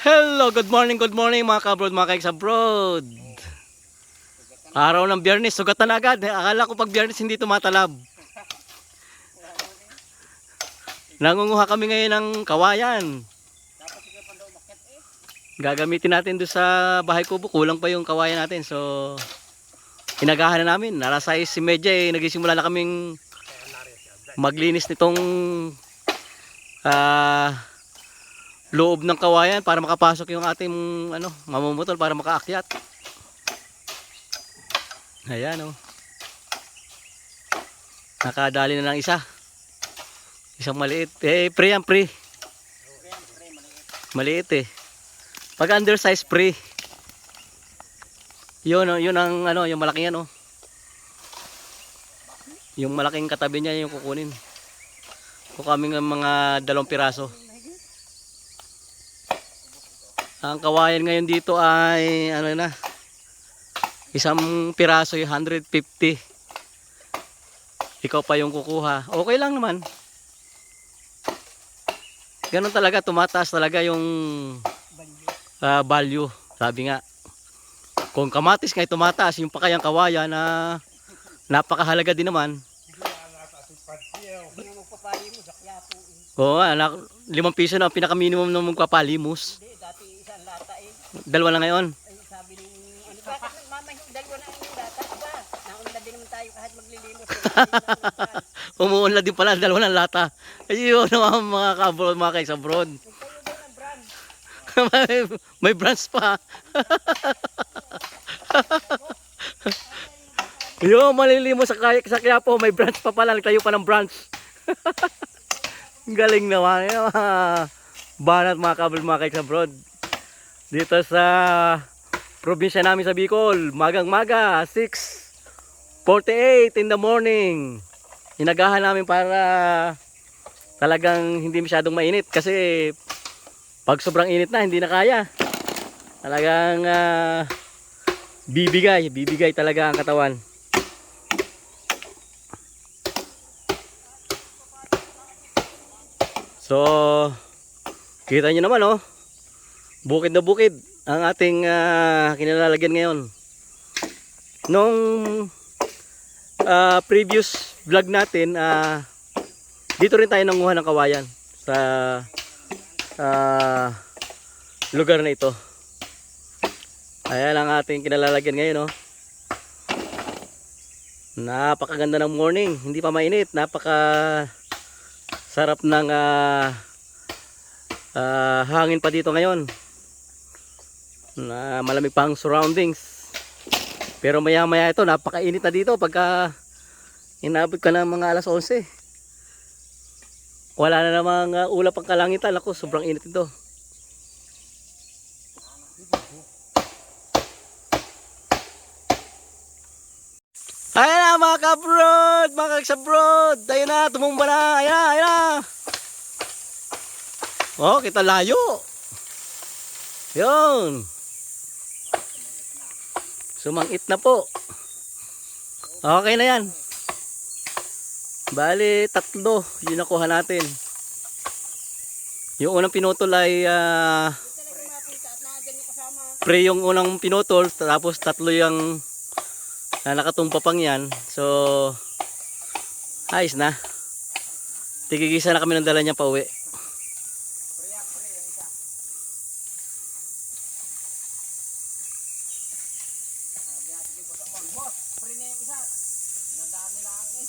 Hello, good morning, good morning mga kabrod, mga kaiks abroad. Araw ng biyernes, sugatan na agad. Akala ko pag biyernes hindi tumatalab. Nangunguha kami ngayon ng kawayan. Gagamitin natin doon sa bahay kubo. Kulang pa yung kawayan natin. So, inagahan na namin. Alas 6 si Medya eh, nagsisimula na kaming maglinis nitong ah loob ng kawayan para makapasok yung ating ano, mamumutol para makaakyat. Ayan oh. Nakadali na ng isa. Isang maliit. Eh, pre yan, pre. Maliit eh. Pag undersize pre. Yun, oh, yun ang ano, yung malaking yan oh. Yung malaking katabi niya yung kukunin. Kukaming mga dalawang piraso. Ang kawayan ngayon dito ay ano na isang piraso yung 150. Ikaw pa yung kukuha. Okay lang naman. Ganun talaga, tumataas talaga yung ah, value. Sabi nga, kung kamatis ngay tumataas, yung pakayang kawaya na napakahalaga din naman. Oo, nga, na, limang piso na ang pinaka-minimum na magpapalimos. Hindi, dati isang lata eh. Dalawa na ngayon. Ay, sabi ni, ano, nagmamay yung dalawa na yung lata? Aba, naunla din naman tayo kahit maglilimos. Umuunlad din pala, dalawa ng lata. Ayun mga mga. Nagtayo din ang brand. may, may branch pa. Yo, malilimo sa kaya sa kaya po, may branch pa pala, nagtayo pa ng branch. Galing naman. Mga banat mga kabroad, mga kaisa abroad. Dito sa probinsya namin sa Bicol, magang maga, 6.48 in the morning. Inagahan namin para talagang hindi masyadong mainit kasi pag sobrang init na hindi na kaya. Talagang ah, bibigay, bibigay talaga ang katawan. So, kita nyo naman oh. Bukid na bukid ang ating ah, kinalalagyan ngayon. Nung ah, previous vlog natin, ah, dito rin tayo nanguha ng kawayan sa ah, lugar na ito. Ayan ang ating kinalalagyan ngayon, oh. Napakaganda ng morning, hindi pa mainit, napaka sarap ng ah, ah, hangin pa dito ngayon. Na malamig pa ang surroundings. Pero maya maya ito, napakainit na dito pagka inabot ka ng mga alas 11. Wala na namang uh, ulap ang kalangitan. Ako, sobrang init ito. Ayan na mga kabrod, mga kasabrod. Ayun na, tumumba na. Ayan na, ayan na. Oh, kita layo. Yun. Sumangit na po. Okay na yan. Bali, tatlo. Yun nakuha natin. Yung unang pinutol ay ah, yung kasama. pre yung unang pinutol. Tapos tatlo yung na nakatumpa pang yan. So, ayos na. Tigigisa na kami ng dala niya pa uwi. Pre na yung isa. Nadaan nila ang eh.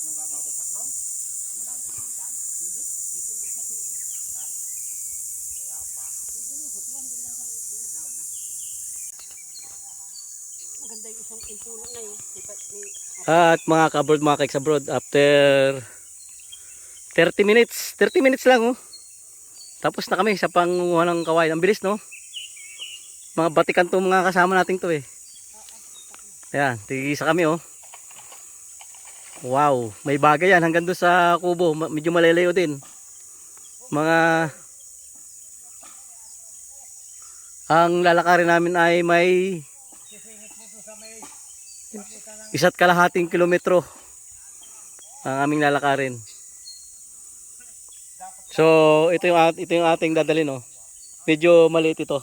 Anong ka babagsak doon? Madami sa itan? Hindi. Dito yung bagsak yung itan. Kaya pa. Hindi yung hot yan. Hindi lang sa itan. Down na. Maganda yung isang impuno na yun. At mga kabroad, mga kaiks abroad, after 30 minutes, 30 minutes lang oh. Tapos na kami sa panguha ng kawayan. Ang bilis, no? Mga batikan to mga kasama nating to eh. Ayan, tigisa kami oh. Wow, may bagay yan hanggang doon sa kubo. Medyo malalayo din. Mga ang lalakarin namin ay may isa't kalahating kilometro ang aming lalakarin. So, ito yung ito yung ating dadalhin oh. Medyo maliit ito.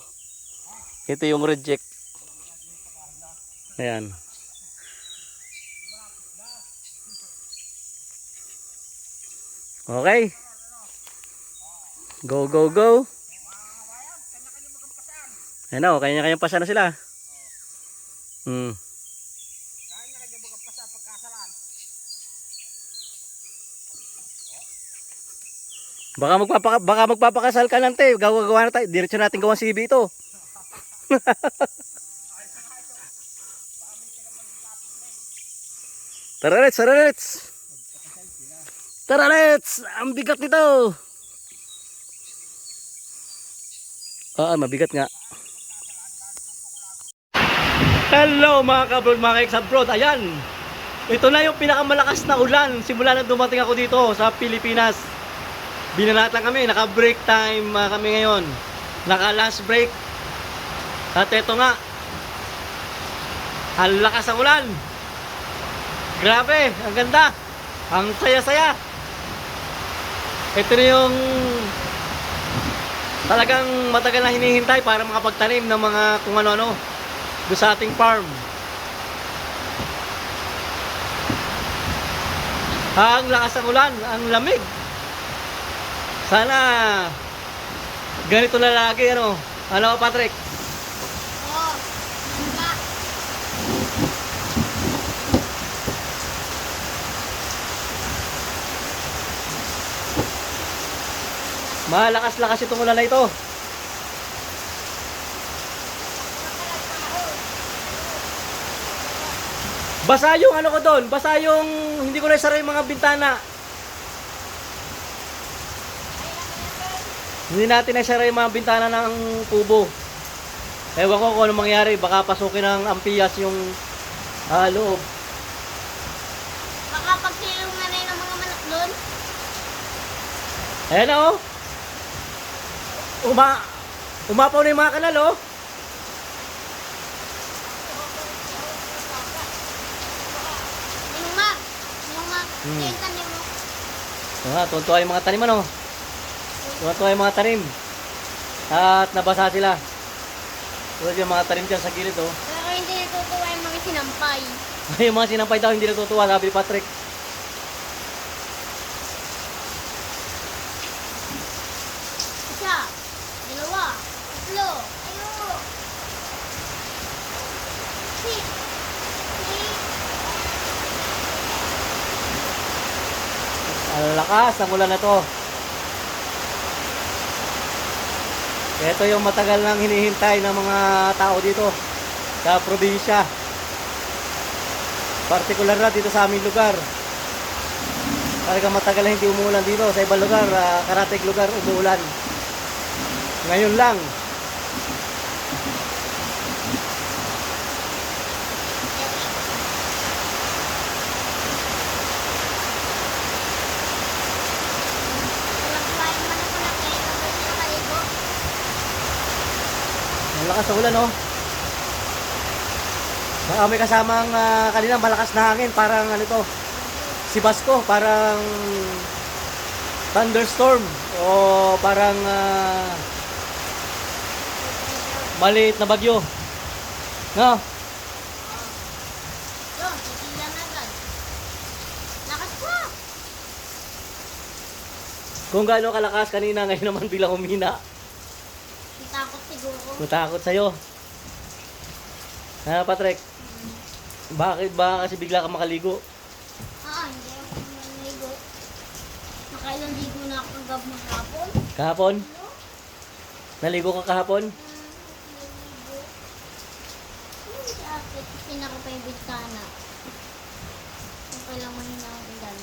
Ito yung reject. Ayan. Okay. Go, go, go. Ayan na, oh, kanya-kanya pasa na sila. Hmm. Baka magpapaka baka magpapakasal ka lang te. Gawa-gawa na tayo. Diretso natin gawa CB ito. Tara let's, tara let's. Tara let's. Ang bigat nito. Ah, mabigat nga. Hello mga kabrod, mga ka-exabrod. Ayan. Ito na yung pinakamalakas na ulan simula na dumating ako dito sa Pilipinas. Binanatan kami, naka break time ah, kami ngayon. Naka last break. At eto nga. Ang lakas ng ulan. Grabe, ang ganda. Ang saya-saya. Ito na yung talagang matagal na hinihintay para makapagtanim ng mga kung ano-ano doon sa ating farm. Ang lakas ng ulan, ang lamig. Sana ganito na lagi ano. Ano Patrick? Oo. Diba? Malakas-lakas itong ulan na ito. Basa yung ano ko doon, basa yung hindi ko na isara yung mga bintana. Hindi natin nasara yung mga bintana ng kubo. Ewan ko kung ano mangyari, baka pasukin ng ampiyas yung ah, loob. Baka pagsilong na rin ng mga manok doon. Ayan na oh. Uma umapaw na yung mga kanal oh. Yung ma. Yung ma. Hmm. Yung tanim mo. Ah, tuntua yung mga tanim ano. Tuntua yung mga tanim. At nabasa sila. Tulad yung mga tanim dyan sa gilid oh. Pero hindi natutuwa yung mga sinampay. yung mga sinampay daw hindi natutuwa sabi ni Patrick. Isa. Dalawa. Tatlo. Ayo. Six. Six. Ang lakas ang ulan na to. Ito yung matagal nang hinihintay ng mga tao dito sa probinsya. Partikular na dito sa aming lugar. Talagang matagal na hindi umuulan dito. Sa ibang lugar, ah, karatig lugar, umuulan. Nakaligo. Ang lakas ng ulan, oh. Ah, may kasamang ah, kanina malakas na hangin. Parang ano to, si Basco, parang thunderstorm o parang ah, maliit na bagyo. No? Yun, titilan agad. Lakas pa. Kung gaano kalakas kanina, ngayon naman bilang humina. Takot siguro. Matakot sa'yo. Ha, Patrick? Bakit ba kasi bigla ka makaligo? Ah, hindi ako naligo. Nakailang ligo na ako kagab ng hapon. Kahapon? Ano? Naligo ka kahapon? Naligo. Ano yung Pinako pa yung bintana. Kung kailang mahina ang ulan.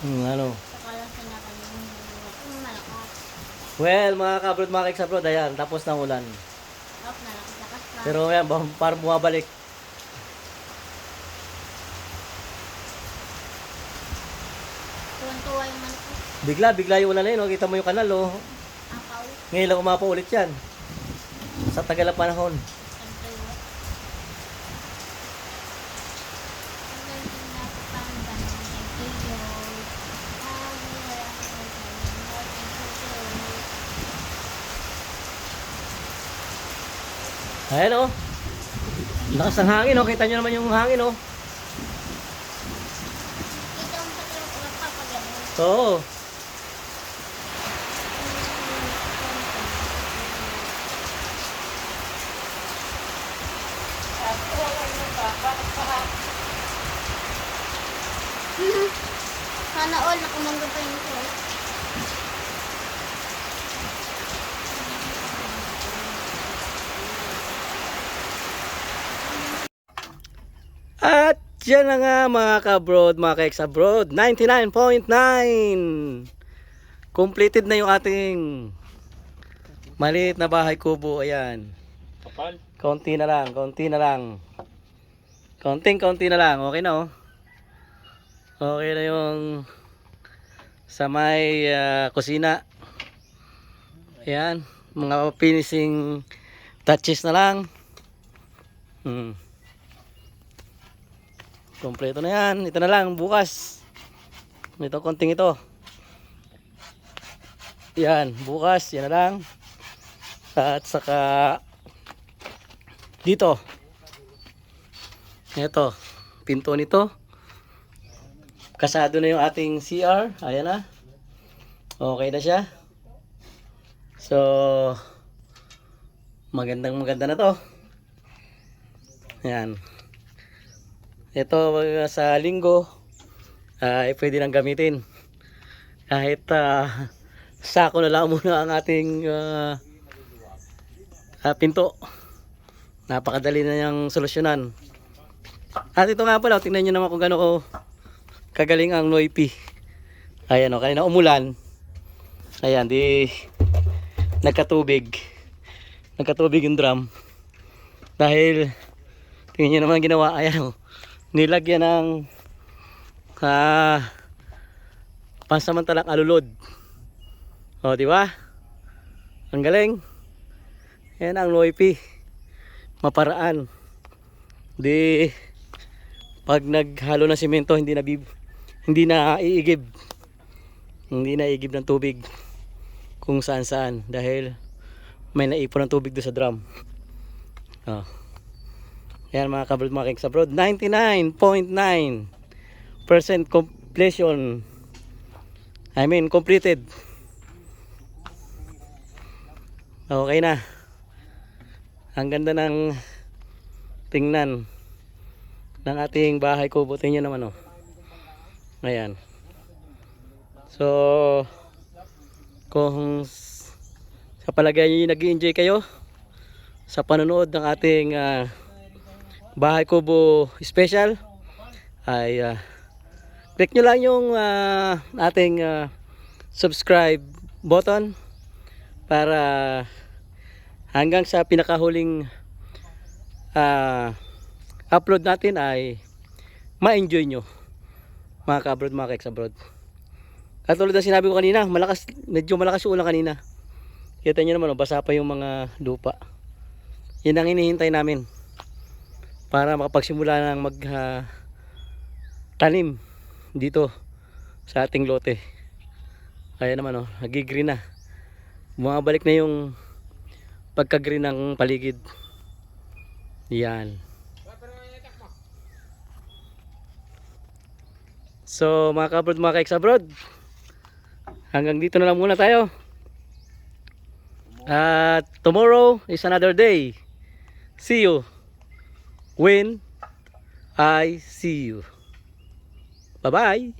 Hmm, ano? Saka lang sinaka yung malakas. Well, mga kabrod, mga keks abroad, ayan, tapos ng ulan. Up na lang. Lakas pa. Pero ayan, parang bumabalik. Tuwan-tuwa yung manok. Bigla, bigla yung ulan na yun. oh. Kita mo yung kanal, oh. Apaw. Ngayon lang umapaw ulit yan. Sa tagal ng panahon. Siyempre, what? Ang galing na pagpanggan ng video. Ah, wala akong Ayan, oh. Lakas ng hangin, oh. Kita nyo naman yung hangin, oh. Pag gano'n. Oo. Sana all, nakumangga pa yung ito. Eh. At yan na nga mga ka-abroad, mga ka-ex abroad. 99.9! Completed na yung ating maliit na bahay kubo. Ayan. Kapal. Konti na lang, konti na lang. Konting konti na lang. Okay na oh. Okay na yung sa may ah, kusina. Ayan. Mga finishing touches na lang. Hmm. Kompleto na yan. Ito na lang bukas. Ito konting ito. Yan, bukas, yan na lang. At saka dito. Ito, pinto nito. Kasado na yung ating CR. Ayan na. Okay na siya. So, magandang maganda na to. Ayan. Ito uh, sa linggo ay pwede nang gamitin. Kahit ah, sako na lang muna ang ating ah, ah, pinto. Napakadali na niyang solusyonan. At ito nga pala, tingnan nyo naman kung gaano ko kagaling ang Noipi. Ayan o, kanina umulan. Ayan, di nagkatubig. Nagkatubig yung drum. Dahil, tingnan nyo naman ginawa. Ayan o, nilagyan ng ah, pansamantalang alulod. O, di ba? Ang galing. Yan ang Noipi. Maparaan. Di pag naghalo ng simento hindi na hindi na iigib. Hindi na iigib ng tubig kung saan saan dahil may naipon ng tubig doon sa drum. Oh. Yan mga kabrod mga kings abroad. 99.9% completion. I mean completed. Okay na. Ang ganda ng tingnan ng ating bahay. Buti nyo naman oh. Ayan. So, kung sa palagay nyo nag enjoy kayo sa panonood ng ating ah, bahay kubo special ay ah, click nyo lang yung ah, ating ah, subscribe button para hanggang sa pinakahuling ah, upload natin ay ma-enjoy nyo mga ka-abroad, mga ka-ex-abroad. Katulad ng sinabi ko kanina, malakas, medyo malakas yung ulan kanina. Kita nyo naman, oh, basa pa yung mga lupa. Yan ang hinihintay namin para makapagsimula ng mag ah, tanim dito sa ating lote. Kaya naman, oh, nagigreen na. Bumabalik na yung pagka-green ng paligid. Yan. So mga kabrod, mga ka abroad hanggang dito na lang muna tayo. At tomorrow is another day. See you when I see you. Bye-bye.